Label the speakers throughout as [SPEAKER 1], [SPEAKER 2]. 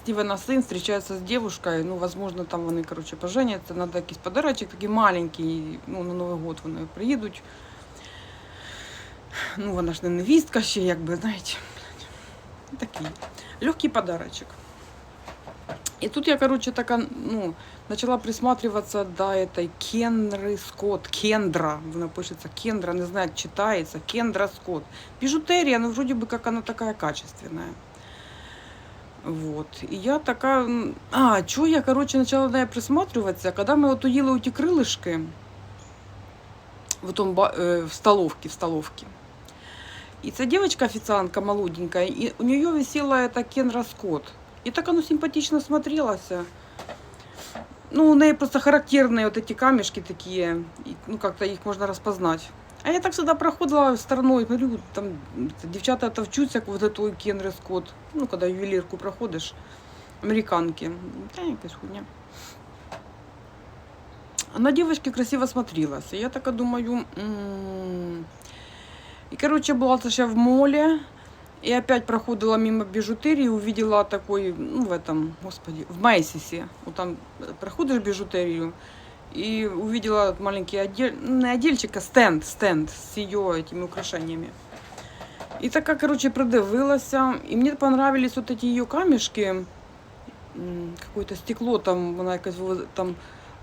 [SPEAKER 1] Стивена сын встречается с девушкой, ну, возможно, там вони, короче, поженяться, надо якийсь подарочок такий маленький, ну, на Новий год вони приїдуть. Ну, вона ж не невістка ще, якби, знаєте, блядь. такий легкий подарочок. И тут я, короче, така, ну, начала присматриваться до этой Кенры Скотт. Кендра, вона пишется Кендра, не знаю, як читается. Кендра Скотт. Бижутерия, ну, вроде бы, как она такая качественная. Вот. И я така... м, А, чого я, короче, начала на неї присматриваться, когда мы вот уїли ті крилишки в, том, ба- э, в столовке, в столовке. И ця девочка, официантка молоденькая, и у нее висела эта Кенра Скотт. И так оно симпатично смотрелось. Ну, у нее просто характерные вот эти камешки такие, и, ну, как-то их можно распознать. А я так сюда проходила стороной, говорю, там девчата товчуться, вот эту Кенри Скотт. Ну, когда ювелирку проходишь, американки. Да, якась хуйня. На девочке красиво смотрелась. И я така думаю, м и, короче, была тоже в моле, и опять проходила мимо бижутерии, увидела такой, ну, в этом, господи, в Майсисе. Вот там проходишь бижутерию, и увидела маленький отдель, ну, не отдельчик, а стенд, стенд с ее этими украшениями. И така, короче, продивилася, и мне понравились вот эти ее камешки, какое-то стекло там, вона якось його там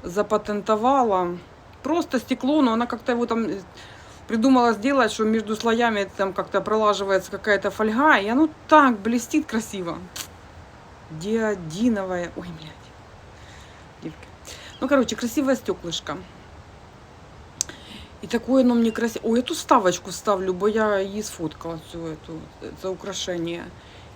[SPEAKER 1] запатентовала. Просто стекло, но она как-то его там э, придумала сделать, что между слоями там как-то пролаживается какая-то фольга, и оно так блестит красиво. Диодиновая. Ой, блядь. Девки. Ну, короче, красивое стеклышко. И такое оно мне красиво. Ой, я тут ставочку ставлю, бо я її сфоткала цю эту, це украшение.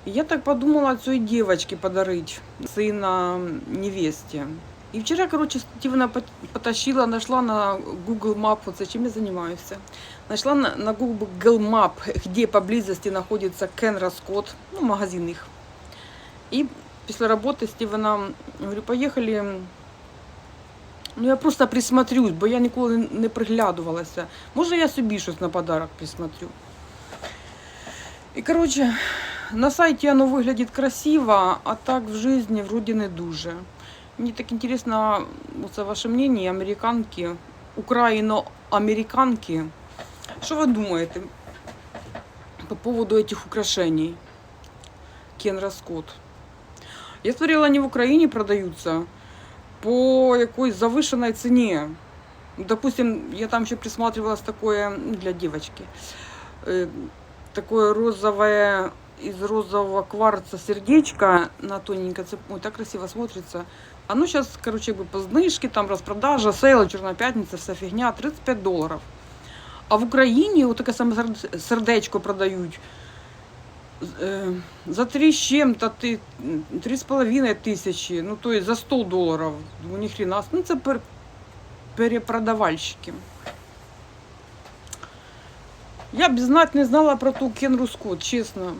[SPEAKER 1] І я так подумала цій девочке подарить сына невесте. И вчера, короче, Стивена пот- потащила, нашла на Google Map, вот зачем я занимаюсь, нашла на, на Google Map, где поблизости находится Кенра Скотт, ну, магазин их. И після роботи Стивена, говорю, поїхали. Ну, я просто присмотрюсь, бо я ніколи не приглядувалася. Може, я собі щось на подарок присмотрю. І, коротше, на сайті воно виглядить красиво, а так в житті вроді не дуже. Мені так інтересно, оце ваше мнение, американки, україно-американки. Що ви думаєте по поводу этих украшений? Кенра Скотт. Я смотрела, они в Украине продаются по якоїсь завышенной цене. Допустим, я там еще присматривалась такое ну, для девочки. э, Такое розовое из розового кварца сердечко на тоненько цеп- Ой, так красиво смотрится. Оно сейчас, короче, бы по знижке, там распродажа, сейл, Черная пятница, вся фигня, 35 долларов. А в Україні от таке саме серд- сердечко продають е, за три з чим-то ти три з половиною тисячі, ну то есть за 100 доларів. У них хрена. Ну це пер, перепродавальщики. Я б знать не знала про ту Кенру Скотт, честно.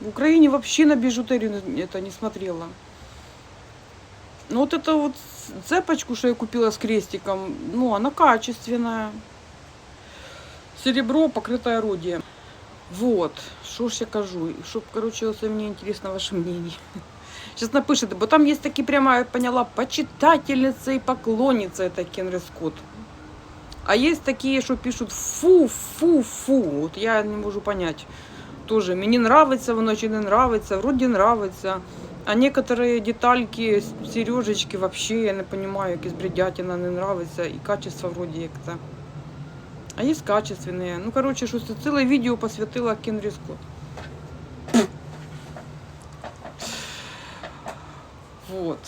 [SPEAKER 1] В Украине вообще на бижутерию не- это не смотрела. Ну вот эту вот цепочку, что я купила с крестиком, ну она качественная. Серебро, покрытое орудием. Вот, що ж я кажу, щоб, короче, оце мені інтересно ваше мнение. Сейчас напишите, бо там є такі прямо, я поняла, почитательница и поклонница это Кенри Скотт. А есть такие, что пишут фу, фу, фу. Вот я не можу понять. Тоже мені нравится воно чи не нравится, вроде нравится. А некоторые детальки, сережечки вообще я не понимаю, якась бредятина не нравится. И качество вроде як-то. А есть качественные. Ну, короче, что целое видео посвятила Кенри Скотт. Вот.